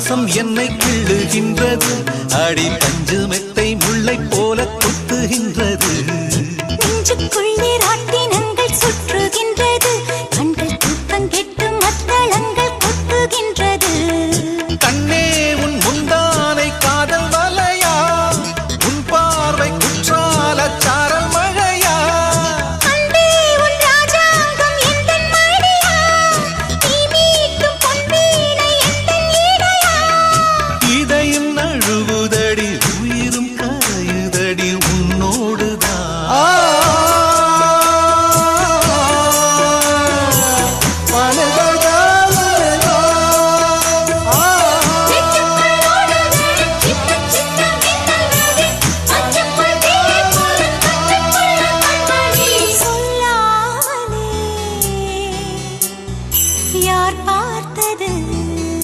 வாசம் என்னை கிள்ளுகின்றது. அடி பஞ்சு மெத்தை முல்லை போல குத்துகின்றது பார்த்தது?